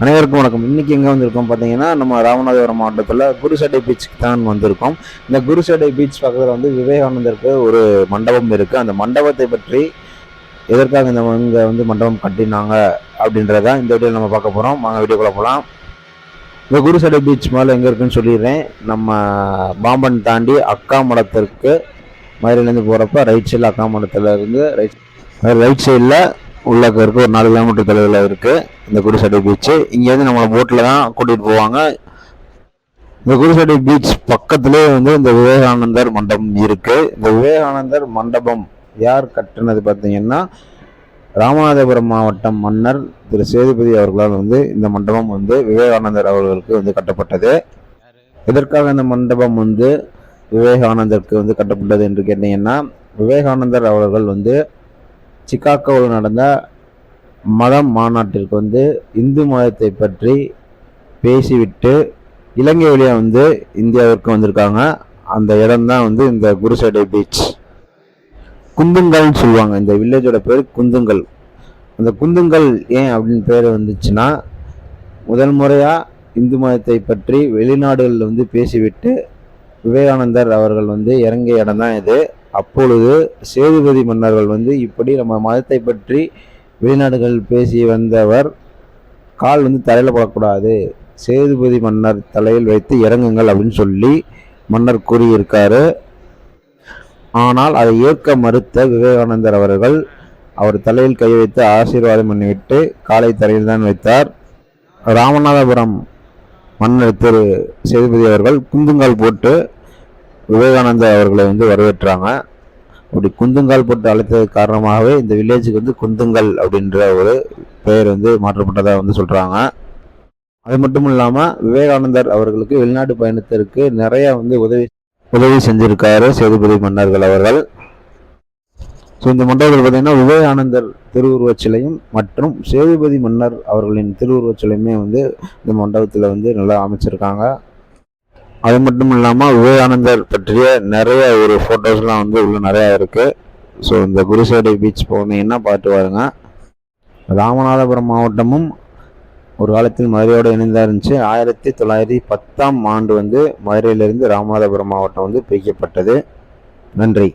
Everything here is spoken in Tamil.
அனைவருக்கும் வணக்கம். இன்னைக்கு எங்கே வந்திருக்கோம் பார்த்தீங்கன்னா நம்ம ராமநாதபுரம் மாவட்டத்தில் குருசடை பீச்சுக்கு தான் வந்திருக்கோம். இந்த குருசடை பீச் பக்கத்தில் வந்து விவேகானந்தருக்கு ஒரு மண்டபம் இருக்குது அந்த மண்டபத்தை பற்றி எதற்காக இந்த இங்கே வந்து மண்டபம் கட்டினாங்க அப்படின்றத இந்த வீடியோவில் நம்ம பார்க்க போகிறோம் வாங்க வீடியோக்குள்ளே போகலாம் இந்த குருசடை பீச் மேலே எங்கே இருக்குன்னு சொல்லிடுறேன். நம்ம பாம்பன் தாண்டி அக்கா மடத்திற்கு மதுரையிலேருந்து போகிறப்ப ரைட் சைடில் அக்கா மடத்தில் இருந்து ரைட் ரைட் சைடில் உள்ளக்க இருக்குது ஒரு நாலு கிலோமீட்டர் தொலைவில் இருக்குது இந்த குருசடை பீச்சு இங்கேருந்து நம்மளை போட்டில் தான் கூட்டிகிட்டு போவாங்க. இந்த குருசடை பீச் பக்கத்துலேயே வந்து இந்த விவேகானந்தர் மண்டபம் இருக்குது இந்த விவேகானந்தர் மண்டபம் யார் கட்டினது பார்த்தீங்கன்னா ராமநாதபுரம் மாவட்டம் மன்னர் திரு சேதுபதி அவர்களால் வந்து இந்த மண்டபம் வந்து விவேகானந்தர் அவர்களுக்கு வந்து கட்டப்பட்டது. எதற்காக இந்த மண்டபம் வந்து விவேகானந்தருக்கு வந்து கட்டப்பட்டது என்று கேட்டீங்கன்னா விவேகானந்தர் அவர்கள் வந்து சிக்காகோவில் நடந்த மதம் மாநாட்டிற்கு வந்து இந்து மதத்தை பற்றி பேசிவிட்டு இலங்கை வழியாக வந்து இந்தியாவிற்கு வந்திருக்காங்க. அந்த இடம் தான் வந்து இந்த குருசடை பீச். குந்துங்கல்னு சொல்லுவாங்க. இந்த வில்லேஜோட பேர் குந்துங்கல். அந்த குந்துங்கல் ஏன் அப்படின்னு பேர் வந்துச்சுன்னா முதல் முறையாக இந்து மதத்தை பற்றி வெளிநாடுகளில் வந்து பேசிவிட்டு விவேகானந்தர் அவர்கள் வந்து இறங்கிய இடம் தான் இது. அப்பொழுது சேதுபதி மன்னர்கள் வந்து இப்படி நம்ம மதத்தை பற்றி வெளிநாடுகள் பேசி வந்தவர் கால் வந்து தலையில் படக்கூடாது. சேதுபதி மன்னர் தலையில் வைத்து இறங்குங்கள் அப்படின்னு சொல்லி மன்னர் கூறியிருக்காரு. ஆனால் அதை ஏற்க மறுத்த விவேகானந்தர் அவர்கள் அவர் தலையில் கை வைத்து ஆசீர்வாதம் பண்ணிவிட்டு காலை தரையில் தான் வைத்தார். ராமநாதபுரம் மன்னர் திரு சேதுபதி அவர்கள் குந்துங்கால் போட்டு விவேகானந்தர் அவர்களை வந்து வரவேற்றாங்க. அப்படி குந்துங்கால் போட்டு அழைத்தது காரணமாகவே இந்த வில்லேஜுக்கு வந்து குந்துங்கல் அப்படின்ற ஒரு பெயர் வந்து மாற்றப்பட்டதாக வந்து சொல்கிறாங்க அது மட்டும் இல்லாமல் விவேகானந்தர் அவர்களுக்கு வெளிநாட்டு பயணத்திற்கு நிறையா வந்து உதவி உதவி செஞ்சிருக்காரு சேதுபதி மன்னர்கள் அவர்கள். ஸோ இந்த மண்டபத்தில் பார்த்தீங்கன்னா விவேகானந்தர் திருவுருவச் சிலையும் மற்றும் சேதுபதி மன்னர் அவர்களின் திருவுருவச் சிலையுமே வந்து இந்த மண்டபத்தில் வந்து நல்லா அமைச்சிருக்காங்க. அது மட்டும் இல்லாமல் விவேகானந்தர் பற்றிய நிறைய ஒரு ஃபோட்டோஸ்லாம் வந்து உள்ள நிறையா இருக்குது ஸோ இந்த குருசேடை பீச் போனீங்கன்னா பார்த்து பாருங்க. ராமநாதபுரம் மாவட்டமும் ஒரு காலத்தில் மதுரையோடு இணைந்தா இருந்துச்சு. ஆயிரத்தி தொள்ளாயிரத்தி பத்தாம் ஆண்டு வந்து மதுரையிலிருந்து ராமநாதபுரம் மாவட்டம் வந்து பிரிக்கப்பட்டது. நன்றி.